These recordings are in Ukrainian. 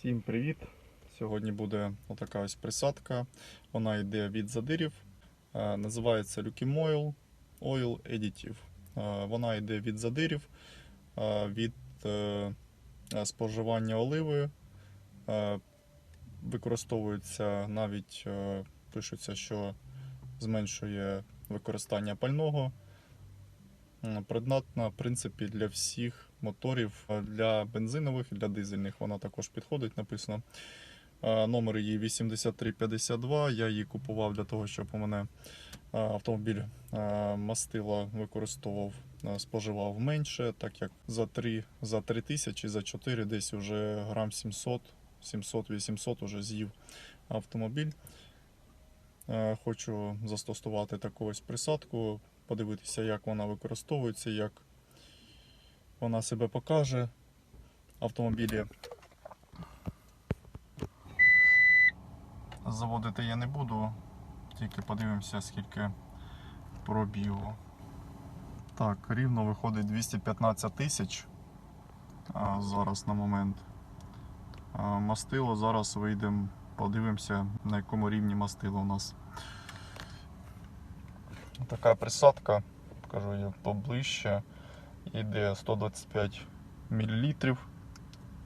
Всім привіт! Сьогодні буде отака ось присадка. Вона йде від задирів. Е, Називається Lukimoil Oil Additive. Е, Вона йде від задирів, е, від споживання оливи. Використовується навіть, пишеться, що зменшує використання пального. М, Придатна, в принципі, для всіх моторів, Е, для бензинових і для дизельних вона також підходить, написано. Е, Номер її 8352. Я її купував для того, щоб у мене е, автомобіль мастила використовував, споживав менше, так як за 3, за 3 тисячі, за 4 десь вже грам 700, 700-800 уже з'їв автомобіль. Хочу застосувати таку ось присадку, подивитися, як вона використовується, як вона себе покаже. Автомобілі заводити я не буду, тільки подивимося, скільки пробігу. Так, рівно виходить 215 тисяч зараз на момент. Мастило зараз вийдемо, подивимося, на якому рівні мастило у нас. Така присадка, покажу її поближче. Іде 125 мл.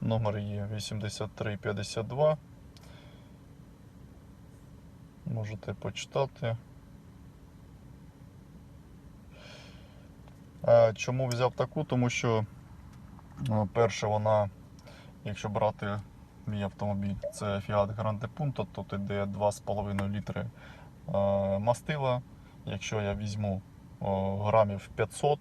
Номер є 8352. Можете почитати. Е, Чому взяв таку? Тому що, ну, перше, вона, якщо брати мій автомобіль, це Fiat Grande Punto, тут іде 2,5 літри е, мастила. Якщо я візьму грамів 500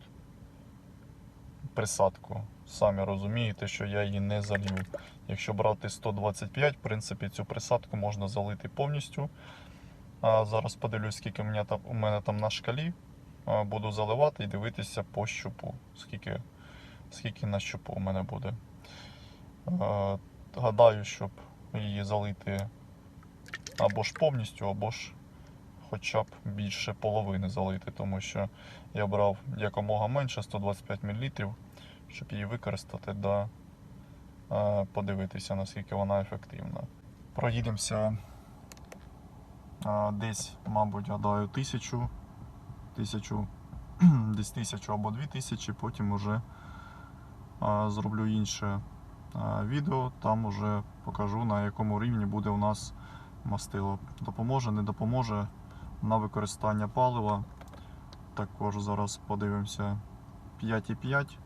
присадку, самі розумієте, що я її не залью. Якщо брати 125, в принципі, цю присадку можна залити повністю. А зараз подивлюсь, скільки у мене там, на шкалі. Буду заливати і дивитися по щупу, скільки, скільки на щупу у мене буде. Гадаю, щоб її залити або ж повністю, або ж хоча б більше половини залити, тому що я брав якомога менше 125 мл, щоб її використати да подивитися, наскільки вона ефективна. Проїдемося десь, мабуть, гадаю, тисячу, тисячу, десь тисячу або дві тисячі, потім уже зроблю інше відео, там уже покажу на якому рівні буде у нас мастило. Допоможе, не допоможе на використання палива. Також зараз подивимося 5,5.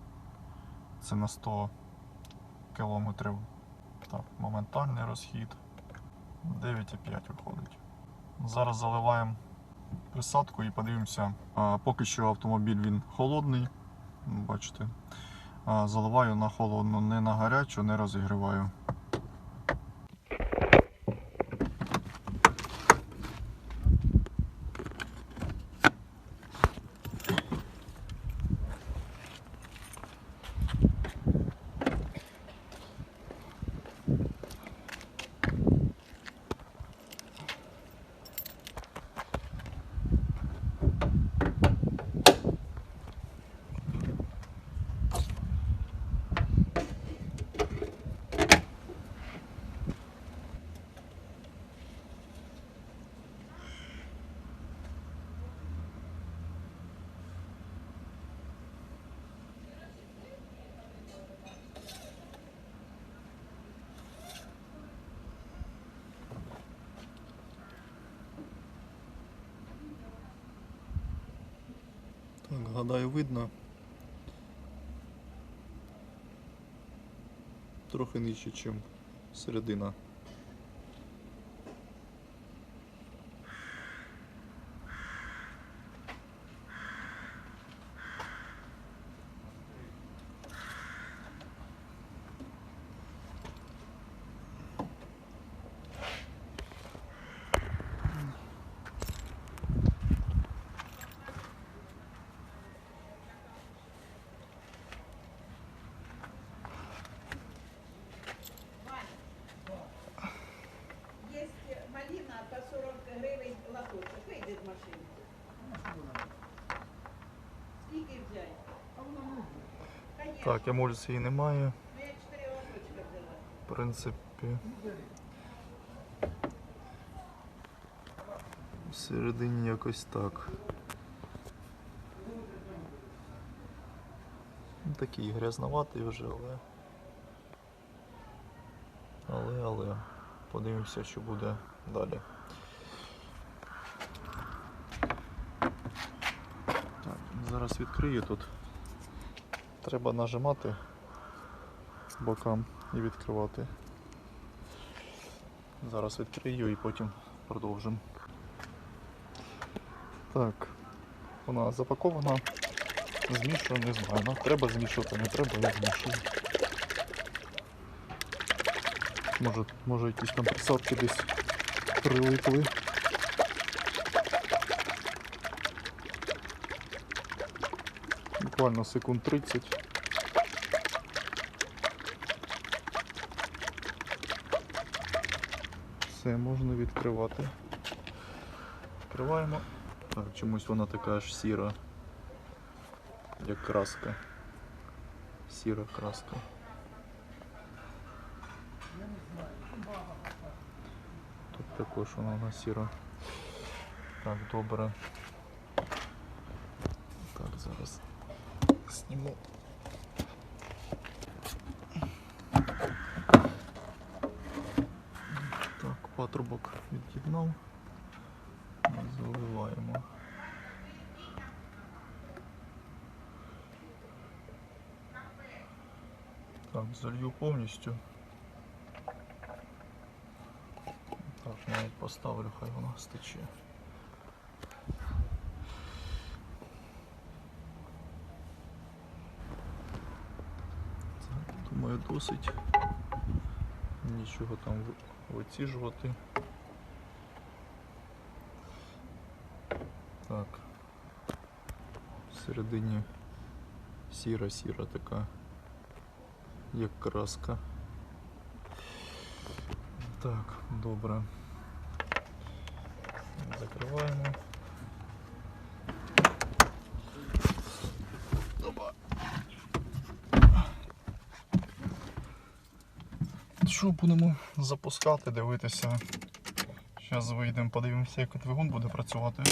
Це на 100 км. Так, моментальний розхід. 9,5 виходить. Зараз заливаємо присадку і подивимося. Поки що автомобіль він холодний. Бачите. Заливаю на холодну, не на гарячу, не розігріваю. Так, гадаю, видно. Трохи нижче, ніж середина. Так, емульсії немає. Я 4 лоточка взяла. В принципі. Всередині якось так. Ну, Такий грязноватий вже, але. Але, але. Подивимося, що буде далі. Так, зараз відкрию тут. Треба нажимати бокам і відкривати. Зараз відкрию і потім продовжимо. Так, вона запакована. Змішую, не знаю. Ну, треба змішувати, не треба, я змішую. Може, може якісь там присадки десь прилипли. Буквально секунд 30. Все, можна відкривати. Відкриваємо. Так, чомусь вона така аж сіра. Як краска. Сіра краска. Тут також вона сіра. Так, добре. зніму. Так, патрубок від'єднав. Заливаємо. Так, залью повністю. Так, навіть поставлю, хай воно стече. Так, досить. Нічого там ви- виціжувати. Так. Всередині сіра-сіра така, як краска. Так, добре. Закриваємо. Що будемо запускати, дивитися. Зараз вийдемо, подивимося, як двигун буде працювати.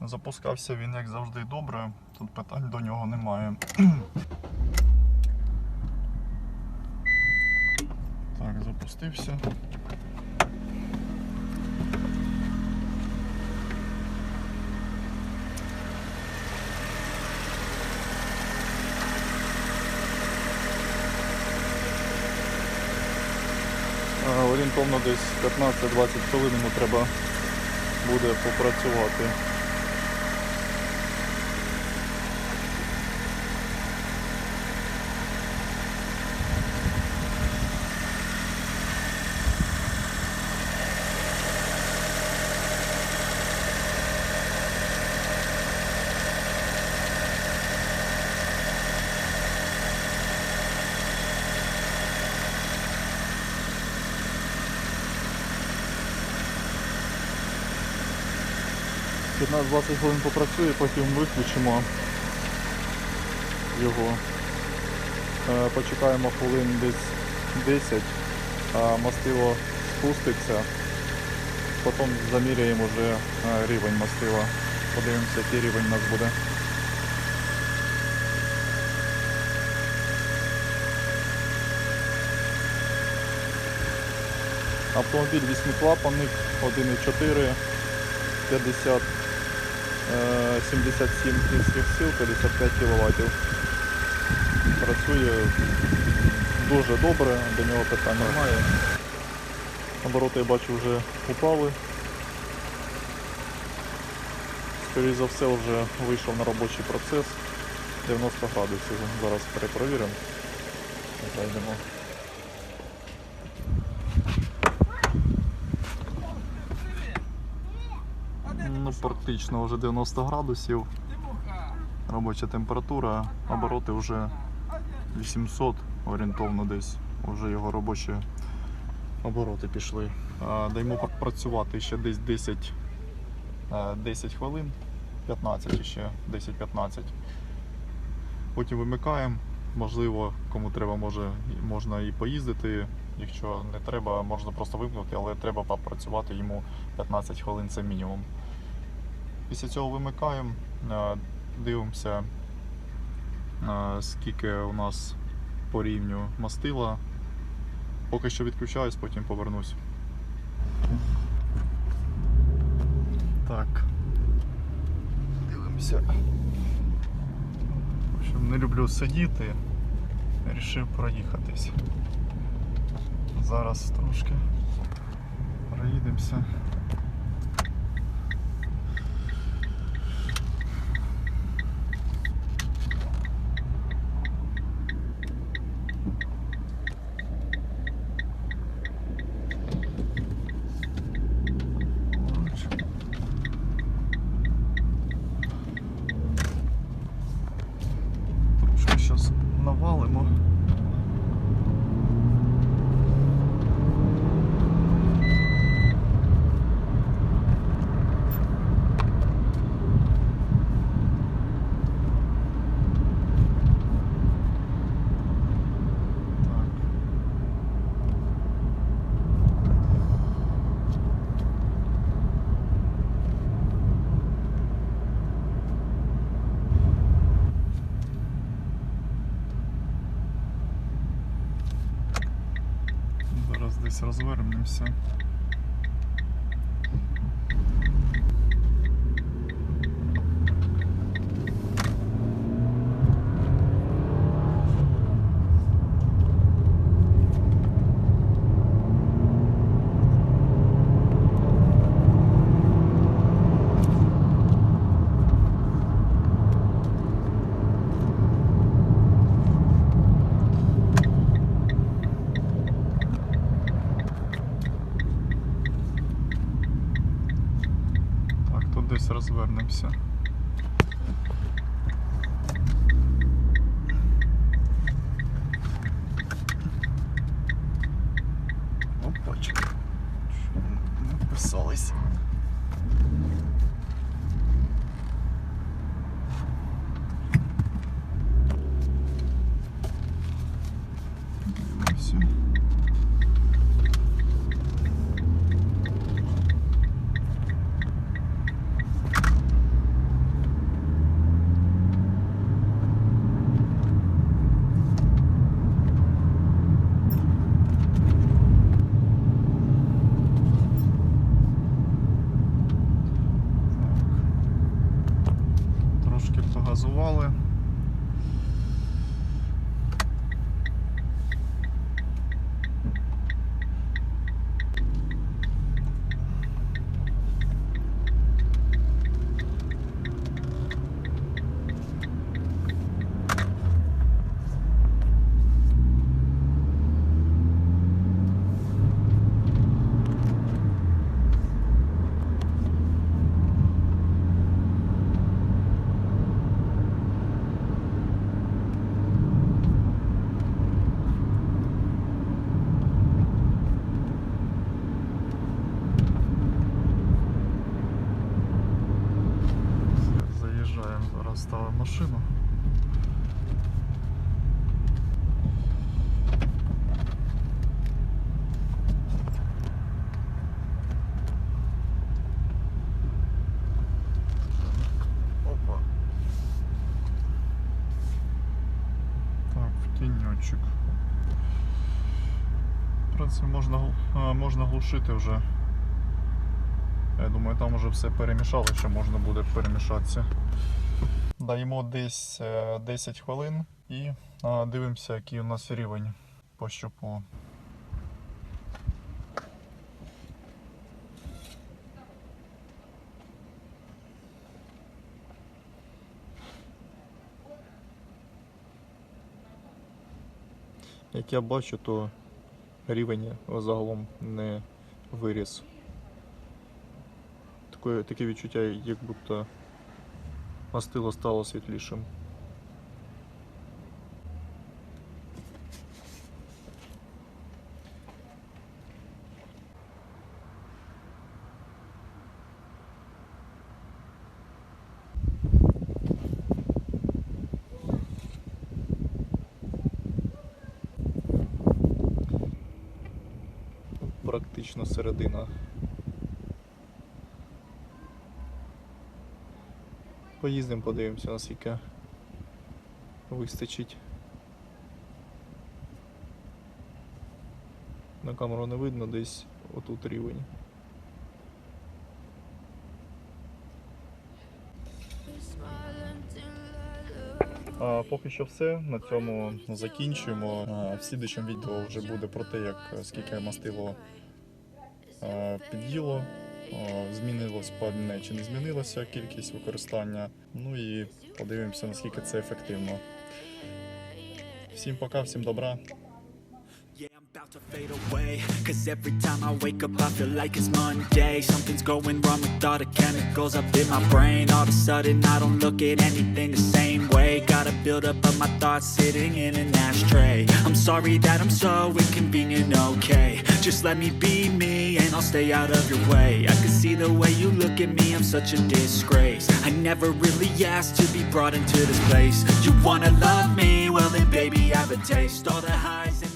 Запускався він, як завжди, добре. Тут питань до нього немає. Так, запустився. А, десь 15-20 хвилин треба буде попрацювати. – 15-20 хвилин попрацює, потім виключимо його. Е, Почекаємо хвилин десь 10, а мастило спуститься. Потім заміряємо вже е, рівень мастила. Подивимося, який рівень у нас буде. Автомобіль 8-клапанник, 1,4, 50, е, 77 кінських сил, 55 кВт. Працює дуже добре, до нього питань немає. Обороти я бачу вже упали. Скоріше за все вже вийшов на робочий процес 90 градусів. Зараз перепровіримо. Зайдемо. Ну, практично вже 90 градусів. Робоча температура, обороти вже 800 орієнтовно десь. Вже його робочі обороти пішли. А, Даємо працювати ще десь 10, е, 10 хвилин, 15 ще, 10-15. Потім вимикаємо, можливо, кому треба, може, можна і поїздити. Якщо не треба, можна просто вимкнути, але треба попрацювати йому 15 хвилин це мінімум. Після цього вимикаємо, е, дивимося, е, скільки у нас по рівню мастила. Поки що відключаюсь, потім повернусь. Так. Дивимося. В общем, не люблю сидіти. Рішив проїхатись. Зараз трошки проїдемося. Поруч. Трошки зараз навалимо. Так. Зараз розвернемося. Можна, можна глушити вже. Я думаю, там вже все перемішало, що можна буде перемішатися. Даємо десь е, 10 хвилин і дивимося, який у нас рівень по щупу. Як я бачу, то рівень загалом не виріс. Таке, таке відчуття, як будто мастило стало світлішим. Практично середина. Поїздимо, подивимося, наскільки вистачить. На камеру не видно, десь отут рівень. А, поки що все. На цьому закінчуємо. В слідчому відео вже буде про те, як скільки мастило а, під'їло. а, Змінилось певне чи не змінилася кількість використання. Ну і подивимося, наскільки це ефективно. Всім пока, всім добра. Yeah, I'm about to fade away. Cause every time I wake up, I feel like it's Monday. Something's going wrong with all the chemicals up in my brain. All of a sudden, I don't look at anything the same way. Got a build up of my thoughts sitting in an ashtray. I'm sorry that I'm so inconvenient, okay. Just let me be me and I'll stay out of your way. I can see the way you look at me, I'm such a disgrace. I never really asked to be brought into this place. You wanna love me? Well, then, baby, I have a taste. All the highs.